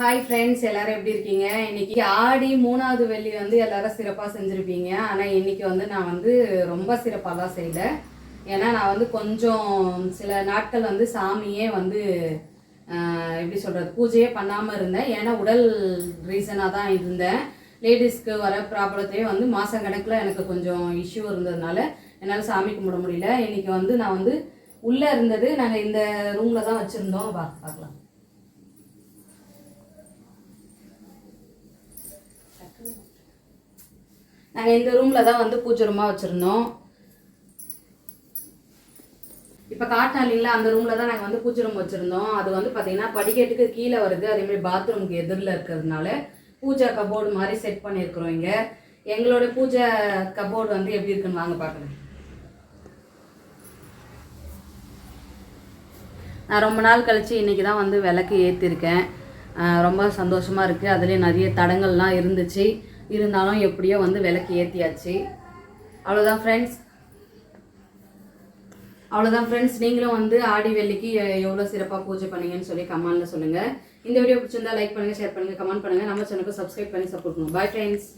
Hi friends எல்லாரும் எப்படி இருக்கீங்க? இன்னைக்கு ஆடி மூணாவது வெள்ளி வந்து எல்லாரும் சிறப்பாக செஞ்சுருப்பீங்க. ஆனால் இன்னைக்கு வந்து நான் வந்து ரொம்ப சிறப்பாக தான் செய்யல. ஏன்னா நான் வந்து கொஞ்சம் சில நாட்கள் வந்து சாமியே வந்து எப்படி சொல்கிறது பூஜையே பண்ணாமல் இருந்தேன். ஏன்னா உடல் ரீசனாக தான் இருந்தேன். லேடிஸ்க்கு வர ப்ராப்ளத்தையே வந்து மாதம் கணக்கில் எனக்கு கொஞ்சம் இஷ்யூ இருந்ததுனால என்னால் சாமி கும்பிட முடியல. இன்னைக்கு வந்து நான் வந்து உள்ளே இருந்தது நாங்கள் இந்த ரூமில் தான் வச்சுருந்தோம். பா பார்க்கலாம். நாங்கள் இந்த ரூமில் தான் வந்து பூஜை ரூமாக வச்சுருந்தோம். இப்போ காட்டினா இல்லைங்களா அந்த ரூமில் தான் நாங்கள் வந்து பூஜை ரூம் வச்சுருந்தோம். அது வந்து பார்த்திங்கன்னா படிக்கட்டுக்கு கீழே வருது. அதேமாதிரி பாத்ரூமுக்கு எதிரில் இருக்கிறதுனால பூஜை கபோர்டு மாதிரி செட் பண்ணியிருக்கிறோம் இங்கே. எங்களோட பூஜை கபோர்டு வந்து எப்படி இருக்குன்னு வாங்க பார்க்கலாம். நான் ரொம்ப நாள் கழித்து இன்றைக்கி தான் வந்து விளக்கு ஏற்றிருக்கேன் ரொம்ப சந்தோஷமாக இருக்குது அதுலேயும் நிறைய தடங்கள்லாம் இருந்துச்சு. இருந்தாலும் எப்படியோ வந்து விளக்கு ஏற்றியாச்சு அவ்வளோதான் ஃப்ரெண்ட்ஸ் அவ்வளோதான் ஃப்ரெண்ட்ஸ் நீங்களும் வந்து ஆடி வெள்ளிக்கு எவ்வளோ சிறப்பாக பூஜை பண்ணீங்கன்னு சொல்லி கமெண்ட்டில் சொல்லுங்கள் இந்த வீடியோ பிடிச்சிருந்தா லைக் பண்ணுங்கள் ஷேர் பண்ணுங்கள் கமெண்ட் பண்ணுங்கள் நம்ம சேனலுக்கு சப்ஸ்கிரைப் பண்ணி சப்போர்ட் பண்ணுங்கள் பாய் ஃப்ரெண்ட்ஸ்